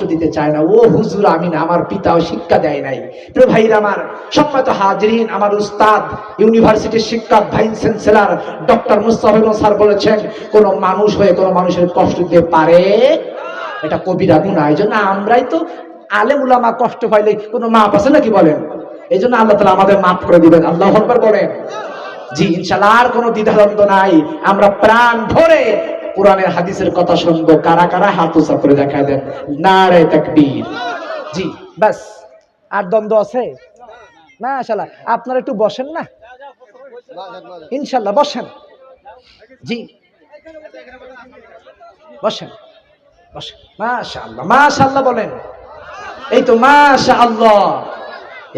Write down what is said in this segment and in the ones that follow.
কষ্ট দিতে চায় না। ও হুজুর, আমি না, আমার পিতাও শিক্ষা দেয় নাই। প্রিয় ভাইরা আমার সম্মত হাজরিন, আমার উস্তাদ, ইউনিভার্সিটির শিক্ষক vice chancellor, doctor Mustafiz sir বলেছেন, কোন মানুষ হয়ে কোন মানুষের কষ্ট দিতে পারে? এটা কবিরা গুণা এই জন্য আমরাই তো আলেম উলামা কষ্ট পাইলে কোনো মাপ আছে নাকি বলেন? এই জন্য আল্লাহ তালা আমাদের মাফ করে দিবেন। আল্লাহ আকবার বলেন। জি ইনশাল্লাহ আর কোনো দ্বিধাদ্বন্দ্ব নাই। আমরা প্রাণ ভরে কোরআনের হাদিসের কথা শুনব কারা কারা হাত উঁচা করে দেখা দেন? নারে তাকবীর। জি। ব্যাস। আর দ্বন্দ্ব আছে? না শালা আপনারা একটু বসেন না? ইনশাল্লাহ বসেন। জি। বসেন। বসেন। মাশাআল্লাহ মাশাআল্লাহ বলেন। এই তো মাশাআল্লাহ।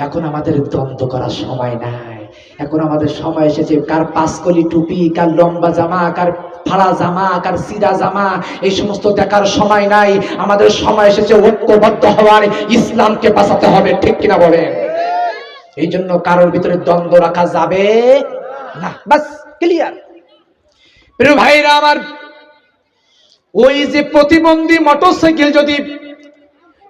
এখন আমাদের দ্বন্দ্ব করার সময় নাই। এখন আমাদের সময় এসেছে কার পাঁচকলি টুপি কার লম্বা জামা কার ফাড়া জামা, কার সিরা জামা, এই সমস্ত দেখার সময় নাই। আমাদের সময় এসেছে ঐক্যবদ্ধ হওয়ার, ইসলামকে বাঁচাতে হবে, ঠিক কিনা বলেন? এই জন্য কারোর ভিতরে দ্বন্দ্ব রাখা যাবে না। বাস ক্লিয়ার প্রিয় ভাইরা আমার, ওই যে প্রতিবন্ধী মোটরসাইকেল যদি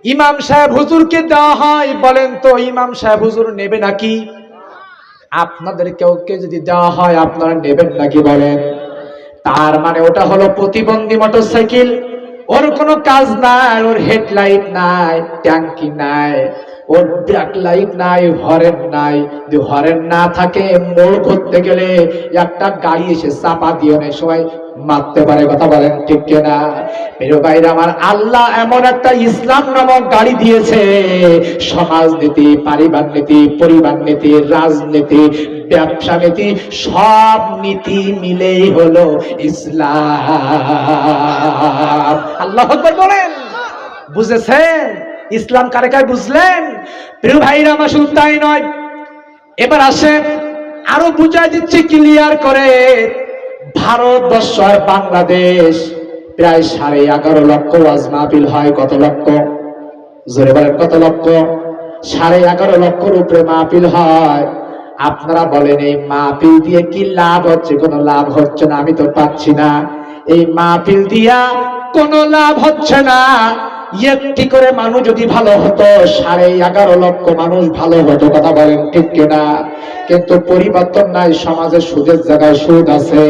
ইমাম সাহেব হুজুরকে দেওয়া হয়, বলেন তো ইমাম সাহেব হুজুর নেবে নাকি? আপনাদের কেউ যদি দেওয়া হয়, আপনারা নেবেন নাকি বলেন? তার মানে ওটা হলো প্রতিবন্ধী মোটরসাইকেল। ওর কোনো কাজ নাই, ওর হেডলাইট নাই, ট্যাঙ্কি নাই, ওর ব্যাক লাইট নাই, হরেন নাই। যদি হরেন না থাকে, মোড় করতে গেলে একটা গাড়ি এসে চাপা দিয়ে অনেক সময় মারতে পারে, কথা বলেন ঠিক কিনা? প্রিয় ভাইরা আমার, আল্লাহ এমন একটা ইসলাম নামক গাড়ি দিয়েছে। সমাজনীতি পারিবার নীতি, পরিবার নীতি, রাজনীতি ব্যবসা নীতি, সব নীতি মিলেই হলো ইসলাম। আল্লাহ বলেন। বুঝেছেন? ইসলাম কারে কারে বুঝলেন? প্রিয় ভাইরা, আমার শুধু তাই নয়, এবার আসেন, আরও বুঝাই দিচ্ছি ক্লিয়ার করে। ভারতবর্ষ আর বাংলাদেশ প্রায় সাড়ে এগারো লক্ষ ওয়াজ মাহফিল হয়, কত লক্ষ? জোরে বলেন, কত লক্ষ? সাড়ে এগারো লক্ষর উপরে মাহফিল হয়। আপনারা বলেন, এই মাহফিল দিয়ে কি লাভ হচ্ছে? কোনো লাভ হচ্ছে না, আমি তো পাচ্ছি না। এই মাহফিল দিয়া কোনো লাভ হচ্ছে না। একটি করে মানুষ যদি ভালো হতো, সাড়ে এগারো লক্ষ মানুষ ভালো হতো, কথা বলেন ঠিক কিনা? কিন্তু পরিবর্তন নাই, সমাজে সুদের জায়গায় সুদ আছে,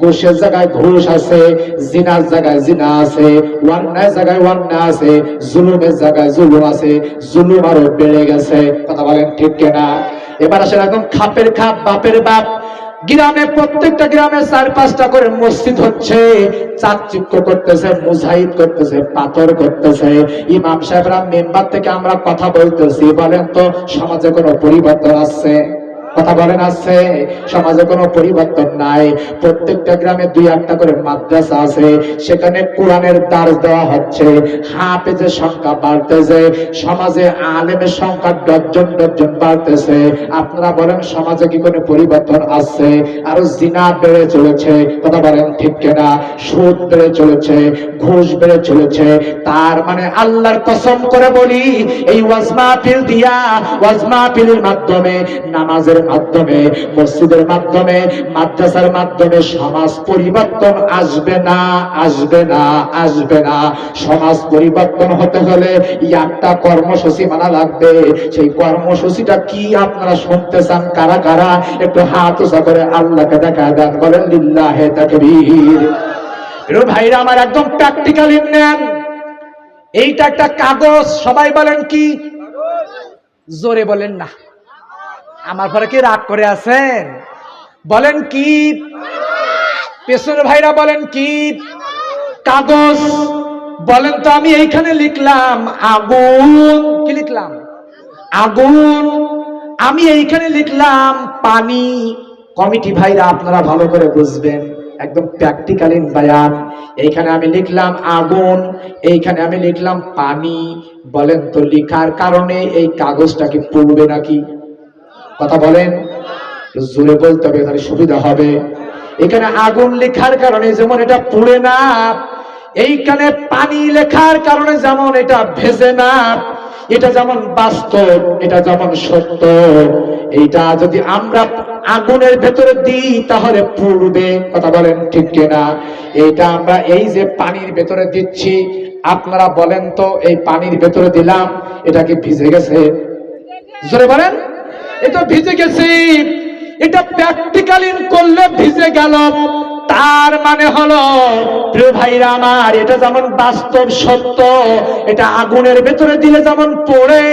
ঘুষের জায়গায় ঘুষ আছে, জিনার জায়গায় জিনা আছে, অন্যায় জায়গায় অন্যায় আছে, জুলুমের জায়গায় জুলুম আছে, জুলুম আরও বেড়ে গেছে, কথা বলেন ঠিক কিনা? এবার সেরকম খাপের খাপ, বাপের বাপ। গ্রামে, প্রত্যেকটা গ্রামে চার, পাঁচটা করে মসজিদ হচ্ছে। চাকচিক্য করতেছে, মুজাহিদ করতেছে, পাথর করতেছে। ইমাম সাহেবরা মেম্বার থেকে আমরা কথা বলতেছি। বলেন তো, সমাজে কোনো পরিবর্তন আসছে? কথা বলেন আছে, সমাজে কোনো পরিবর্তন নাই। প্রত্যেকটা গ্রামে দুই একটা করে মাদ্রাসা আছে, সেখানে কোরআনের দার দেওয়া হচ্ছে। হাফেজের সংখ্যা বাড়তেছে, সমাজে আলেমের সংখ্যা ডজন ডজন বাড়তেছে। আপনারা বলেন, সমাজে কি কোনো পরিবর্তন আসছে আর জিনা বেড়ে চলেছে, কথা বলেন ঠিক কেনা? সুদ বেড়ে চলেছে, ঘুষ বেড়ে চলেছে। তার মানে আল্লাহর কসম করে বলি, এই ওয়াজ মাহফিল দিয়া, ওয়াজ মাহফিলের মাধ্যমে নামাজের মাধ্যমে, মসজিদের মাধ্যমে, মাদ্রাসার মাধ্যমে সমাজ পরিবর্তন আসবে না আসবে না আসবে না। সমাজ পরিবর্তন হতে হলে একটা কর্মসূচি মানা লাগবে। সেই কর্মসূচিটা কি আপনারা শুনতে চান? কারা কারা? একটু হাত উঁচা করে আল্লাহকে দেখা দেন, বলেন, লিল্লাহে তাকবীর। ভাইরা, আমার একদম প্র্যাকটিক্যাল নেন এইটা একটা কাগজ, সবাই বলেন কি? জোরে বলেন না। আমার পরে কি রাগ করে আছেন? বলেন কি? পেছনের ভাইরা বলেন কি? কাগজ। বলেন তো আমি এইখানে লিখলাম, আগুন। কি লিখলাম? আগুন। আমি এইখানে লিখলাম, পানি। কমিটি ভাইরা আপনারা ভালো করে বুঝবেন। একদম প্র্যাকটিক্যালিন বায়ান এইখানে আমি লিখলাম আগুন, এইখানে আমি লিখলাম পানি। বলেন তো লিখার কারণে এই কাগজটা কি পড়বে নাকি? কথা বলেন। জোরে বলতে হবে, তাহলে সুবিধা হবে। এখানে আগুন লেখার কারণে যেমন এটা পুড়ে না, এইখানে পানি লেখার কারণে যেমন এটা ভেজে না, এটা যেমন বাস্তব, এটা যেমন সত্য। এইটা যদি আমরা আগুনের ভেতরে দিই, তাহলে পুড়বে। কথা বলেন ঠিক কিনা? এটা আমরা এই যে পানির ভেতরে দিচ্ছি, আপনারা বলেন তো, এই পানির ভেতরে দিলাম, এটা কি ভিজে গেছে? জোরে বলেন। এটা ভিজে গেছি। এটা প্র্যাকটিক্যালিন করলে ভিজে গেল। তার মানে হলো, প্রিয় ভাইরা আমার, এটা যেমন বাস্তব সত্য, এটা আগুনের ভেতরে দিলে যেমন পড়ে,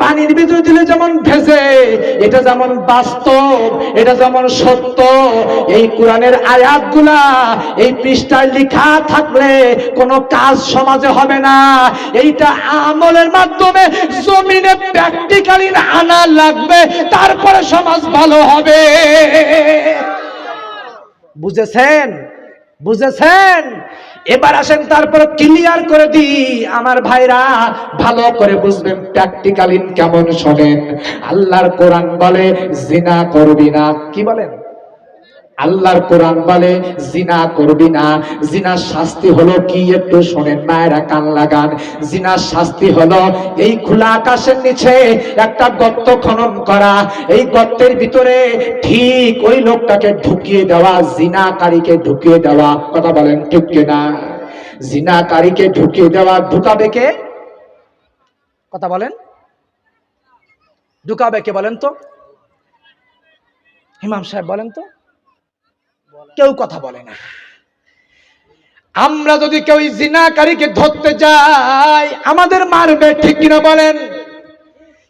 পানির ভেতরে দিলে যেমন ভেজে, এটা যেমন বাস্তব, এটা যেমন সত্য, এই কোরআনের আয়াতগুলা, এই পৃষ্ঠায় লেখা থাকলে কোনো কাজ সমাজে হবে না। এইটা আমলের মাধ্যমে জমিনে প্র্যাকটিক্যালি আনা লাগবে, তারপরে সমাজ ভালো হবে। বুঝেছেন? বুঝেছেন? এবার আসেন তারপর ক্লিয়ার করে দি আমার ভাইরা, ভালো করে বুঝবেন প্র্যাকটিক্যালিন কেমন শোনেন। আল্লাহর কোরআন বলে, জিনা করবি না। কি বলেন? আল্লাহর কোরআন বলে, জিনা করবি না। জিনার শাস্তি হলো কি একটু শোনেন মায়েরা কান লাগান। জিনার শাস্তি হলো এই খোলা আকাশের নিচে একটা গর্ত খনন করা। এই গর্তের ভিতরে ঠিক ওই লোকটাকে ঢুকিয়ে দেওয়া, জিনাকারীকে ঢুকিয়ে দেওয়া। কথা বলেন ঠিক না জিনাকারীকে ঢুকিয়ে দেওয়া ঢুকাবে কে? কথা বলেন। ঢুকাবে কে বলেন তো? ইমাম সাহেব বলেন তো? কেউ কথা বলে না। আমরা যদি কেউ জিনাকারীকে ধরতে যাই, আমাদের মারবে ঠিক কিনা বলেন?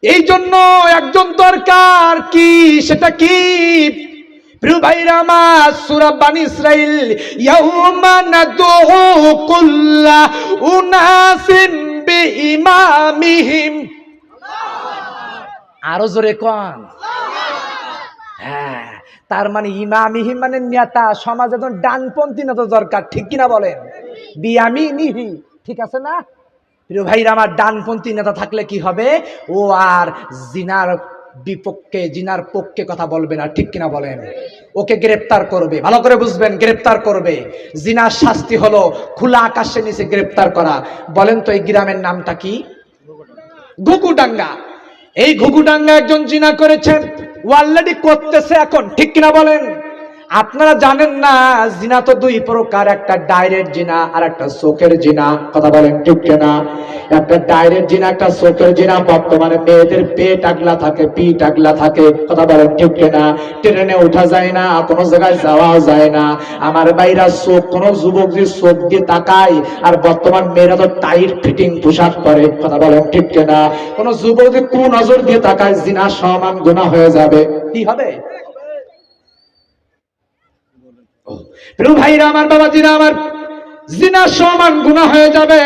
এই জন্য একজন দরকার কি? সেটা কি? আরও জোরে কোন। হ্যাঁ। তার মানে ইমামিহি মানে নেতা, সমাজে তো ডানপন্থী নেতা দরকার, ঠিক কিনা বলেন? বিয়ামি নিহি ঠিক আছে না? প্রিয় ভাইরা, আমার ডানপন্থী নেতা থাকলে কি হবে? ও আর জিনার বিপক্ষে, জিনার পক্ষে কথা বলবে না, ঠিক কিনা বলেন? ওকে গ্রেপ্তার করবে, ভালো করে বুঝবেন, গ্রেপ্তার করবে। জিনার শাস্তি হলো খোলা আকাশের নিচে গ্রেপ্তার করা। বলেন তো এই গ্রামের নামটা কি? ঘুঘুডাঙ্গা এই ঘুঘুডাঙ্গা একজন জিনা করেছেন। অলরেডি করতেছে এখন ঠিক কিনা বলেন? আপনারা জানেন না, জিনা তো দুই প্রকার, একটা ডাইরেক্ট জিনা আর একটা চোখের জিনা। কথা বলেন ঠিক কিনা? একটা ডাইরেক্ট জিনা, একটা চোখের জিনা। বর্তমানে মেয়েদের পেট আগলা থাকে, পিঠ আগলা থাকে। কথা বলেন ঠিক কিনা? ট্রেনে ওঠা যায় না, কোনো জায়গায় যাওয়াও যায় না। আমার বাইরা চোখ কোনো যুবক যে চোখ দিয়ে তাকায়, আর বর্তমান মেয়েরা তো টাইট ফিটিং পোশাক করে কথা বলেন ঠিক কিনা? কোনো যুবক যে কোন নজর দিয়ে তাকায়, জিনা সমান গুণা হয়ে যাবে। কি হবে? প্রিয় ভাইরা, আমার বাবা জিনা আমার জিনা সমান গুণা হয়ে যাবে।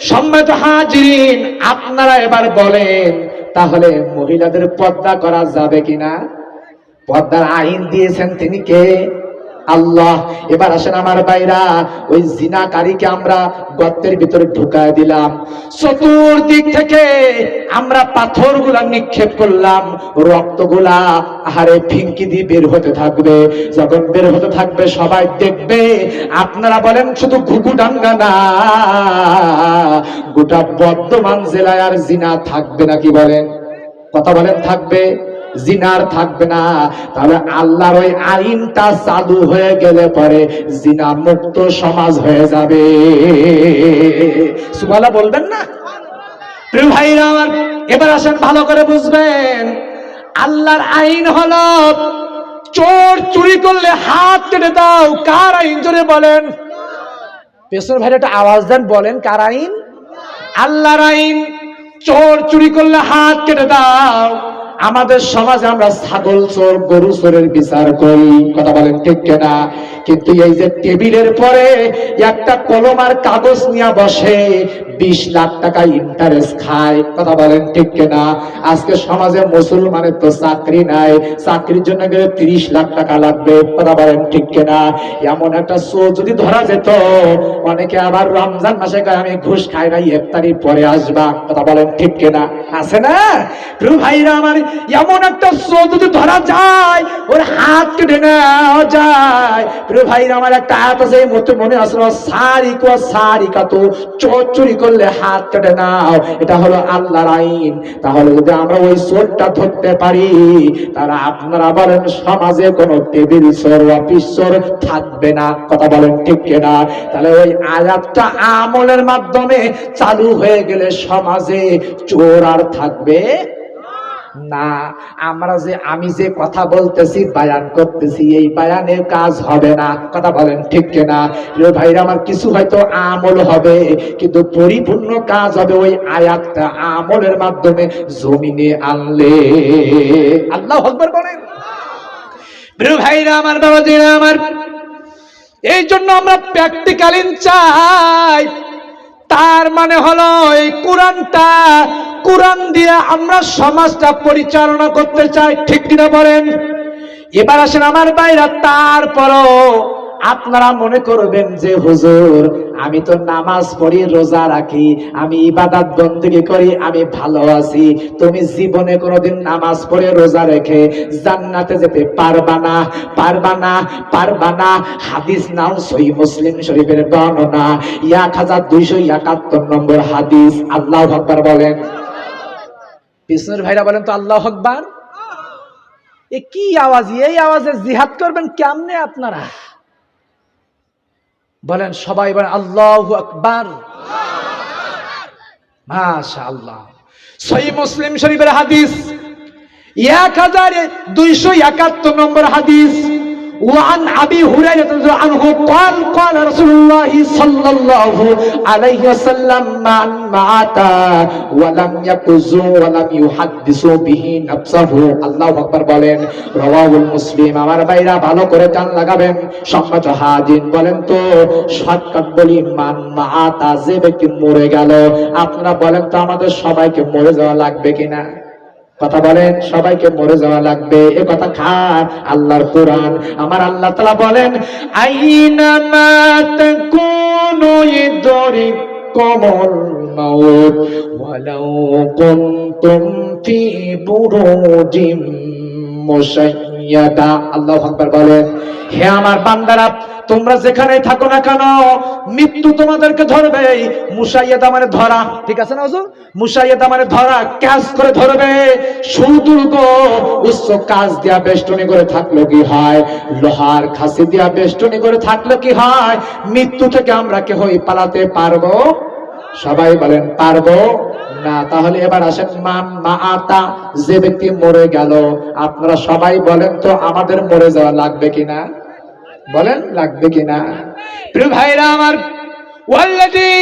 সম্মত হাজিরিন, আপনারা এবার বলেন, তাহলে মহিলাদের পর্দা করা যাবে কিনা? পর্দার আইন দিয়েছেন তিনি কে? আল্লাহ, এবার আসেন আমার বাইরা ওই জিনাকারীকে আমরা গর্তের ভিতরে ঢুকায় দিলাম। চতুর্দিক থেকে আমরা পাথরগুলা নিক্ষেপ করলাম, রক্তগুলা আহারে ফিঙ্কি দিয়ে বের হতে থাকবে। যখন বের হতে থাকবে, সবাই দেখবে, আপনারা বলেন শুধু ঘুঘু ডাঙ্গা না, গোটা বর্ধমান জেলায় আর জিনা থাকবে নাকি বলেন? কথা বলেন, থাকবে? জিনার থাকবে না। তাহলে আল্লাহর ওই আইনটা চালু হয়ে গেলে পরে জিনা মুক্ত সমাজ হয়ে যাবে। সুবালা বলবেন না? প্রিয় ভাইরা আমার, এবার আসেন ভালো করে বুঝবেন। আল্লাহর আইন চোর চুরি করলে হাত কেটে দাও। কার আইন? জোরে বলেন। পেছনের ভাইরা একটা আওয়াজ দেন, বলেন কার আইন? আল্লাহর আইন, চোর চুরি করলে হাত কেটে দাও। আমাদের সমাজে আমরা ছাগল চোর গরু চোরের বিচার করি। কথা বলেন ঠিক কেনা? কিন্তু এই যে টেবিলের পরে একটা কলম আর কাগজ নিয়ে বসে, বিশ লাখ টাকা ইন্টারেস্ট খায়। কথা বলেন ঠিক কেনা? আজকে সমাজে মুসলমানের তো চাকরি নাই। চাকরির জন্য গেলে তিরিশ লাখ টাকা লাগবে। কথা বলেন ঠিক কেনা? এমন একটা চোর যদি ধরা যেত, অনেকে আবার রমজান মাসে কয়, আমি ঘুষ খাই না ইফতারির পরে আসবা। কথা বলেন ঠিক কেনা? আছে না? প্রিয় ভাইরা আমার, এমন একটা শো যদি ধরা যায়, ওর হাত কেটে নেওয়া যায়। ভাই আমার একটা আয়াত আছে মনে আসলো সারি কো সারি চোর চুরি করলে হাত কেটে নাও, এটা হলো আল্লাহর আইন। তাহলে যদি আমরা ওই চোরটা ধরতে পারি তারা আপনারা বলেন সমাজে কোনো টেবিল চোর অফিস চোর থাকবে না। কথা বলেন ঠিক কিনা? তাহলে ওই আয়াতটা আমলের মাধ্যমে চালু হয়ে গেলে সমাজে চোর আর থাকবে না, আমরা যে, আমি যে কথা বলতেছি, বায়ান করতেছি, এই বায়ানের কাজ হবে না। কথা বলেন ঠিক কিনা? প্রিয় ভাইরা, আমার কিছু হয়তো আমল হবে, কিন্তু পরিপূর্ণ কাজ হবে ওই আয়াতটা আমলের মাধ্যমে জমিনে আনলে। আল্লাহ হকবার বলেন। ভাইরা, আমার বাবাজিরা, আমার, এই জন্য আমরা প্র্যাকটিক্যালিন চাই। তার মানে হলো এই কোরআনটা, কোরআন দিয়ে আমরা সমাজটা পরিচালনা করতে চাই, ঠিক কিনা বলেন? এবার আসেন আমার বাইরা, তারপরও আপনারা মনে করবেন যে, হুজুর, আমি তো নামাজ পড়ি, রোজা রাখি, আমি ইবাদত বন্দিগি করি, আমি ভালো আছি। তুমি জীবনে কোনোদিন নামাজ পড়ে রোজা রেখে জান্নাতে যেতে পারবা না পারবা না পারবা না। হাদিস নাও সহি মুসলিম শরীফের বর্ণনা। এক হাজার দুইশো একাত্তর নম্বর হাদিস। আল্লাহ আকবার বলেন। বিষ্ণুর ভাইরা বলেন তো, আল্লাহ আকবার। এ কি আওয়াজ? এই আওয়াজে জিহাদ করবেন কেমনে আপনারা? বলেন সবাই বলেন, আল্লাহ আকবার। মাশা আল্লাহ সহি মুসলিম শরীফের হাদিস এক হাজার দুইশো একাত্তর নম্বর হাদিস। وعن ابي هريره رضي الله عنه قال قال رسول الله صلى الله عليه وسلم من مات ولم يقزو ولم يحدث به نفسه الله আকবার বলেন রাওয়াহুল মুসলিম আমার ভাইরা ভালো করে কান লাগাবেন সম্মানিত হাজির বলেন তো শর্টকাট বলি মান মাতা যে ব্যক্তি মরে গেল আপনারা বলেন তো আমাদের সবাইকে মরে যাওয়া লাগবে কিনা কথা বলেন, সবাইকে মরে যাওয়া লাগবে। এ কথা খার আল্লাহর কোরআন। আমার আল্লাহ তালা বলেন আইনামাত কোন দরিব কমল মাউত, ওয়ালাউ কুনতুম ফি বুরুজিম মুশাইয়াদা আল্লাহু আকবার বলেন, হে আমার বান্দারা, তোমরা যেখানে থাকো না কেন, মৃত্যু তোমাদেরকে ধরবে। মুসাইয়াদা মানে ধরা, ঠিক আছে না হুজুর? মুসাইয়াদা মানে ধরা করে ধরবে। উচ্চ কাজ দিয়া বেষ্টনী করে থাকল কি হয়? লোহার খাসি দিয়া বেষ্টনী করে থাকল কি হয়? মৃত্যু থেকে আমরা কেহই পালাতে পারব সবাই বলেন, পারব না। তাহলে এবার আসেন, মান মা আতা যে ব্যক্তি মরে গেল। আপনারা সবাই বলেন তো, আমাদের মরে যাওয়া লাগবে কিনা? বলেন, লাগবে কিনা? প্রিয় ভাইরা আমার ওয়াল্লাদি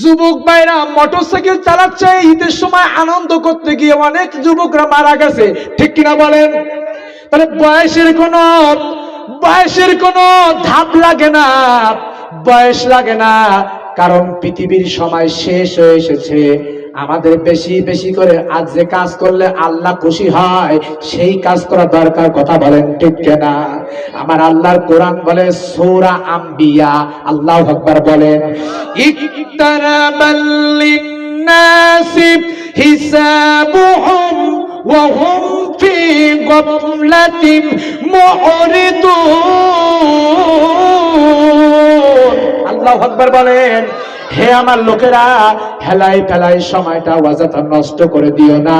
যুবক ভাইরা মোটরসাইকেল চালাচ্ছে, ঈদের সময় আনন্দ করতে গিয়ে অনেক যুবকরা মারা গেছে। ঠিক কিনা বলেন? তাহলে বয়সের কোনো বয়সের কোনো ধাপ লাগে না, বয়স লাগে না। কারণ পৃথিবীর সময় শেষ হয়ে এসেছে। আমাদের বেশি বেশি করে আজ যে কাজ করলে আল্লাহ খুশি হয়, সেই কাজ করা দরকার কথা বলেন ঠিক না আমার আল্লাহর কোরআন বলে, সূরা আম্বিয়া, আল্লাহ আকবার বলেন হিসাবুহুম মুরিদুন আল্লাহ আকবার বলেন, হে আমার লোকেরা, হেলাই ফেলাই সময়টা ওয়াজাতা নষ্ট করে দিও না।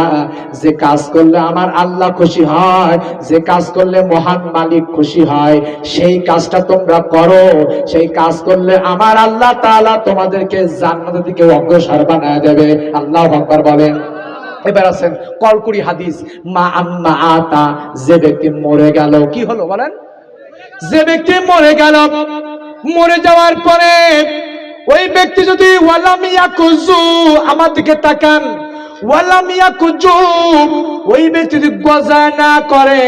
যে কাজ করলে আমার আল্লাহ খুশি হয়, যে কাজ করলে মহান মালিক খুশি হয়, সেই কাজটা তোমরা করো। সেই কাজ করলে আমার আল্লাহ তাআলা তোমাদেরকে জান্নাতের দিকে অগ্রসর বানায় দেবে। আল্লাহ আকবার বলেন। এবার আছেন কলকুড়ি হাদিস, মা আম্মা আতা যে ব্যক্তি মরে গেল কি হলো বলেন? যে ব্যক্তি মরে গেল মরে যাওয়ার পরে ওই ব্যক্তি যদি, ওয়ালামিয়া কুজু আমার দিকে তাকান। ওয়ালামিয়া কুজু ওই ব্যক্তি যদি গজা না করে,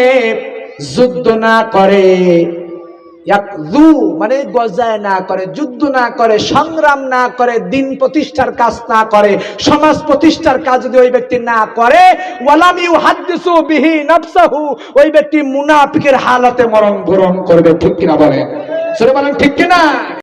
যুদ্ধ না করে মানে গজায় না করে, যুদ্ধ না করে, সংগ্রাম না করে, দিন প্রতিষ্ঠার কাজ না করে, সমাজ প্রতিষ্ঠার কাজ যদি ওই ব্যক্তি না করে, ওয়ালাম ইউহাদ্দিসু বিহি নাফসাহু, ওই ব্যক্তি মুনাফিকের হালতে মরণ গ্রহণ করবে, ঠিক কিনা বলে সেটা বলেন ঠিক কিনা?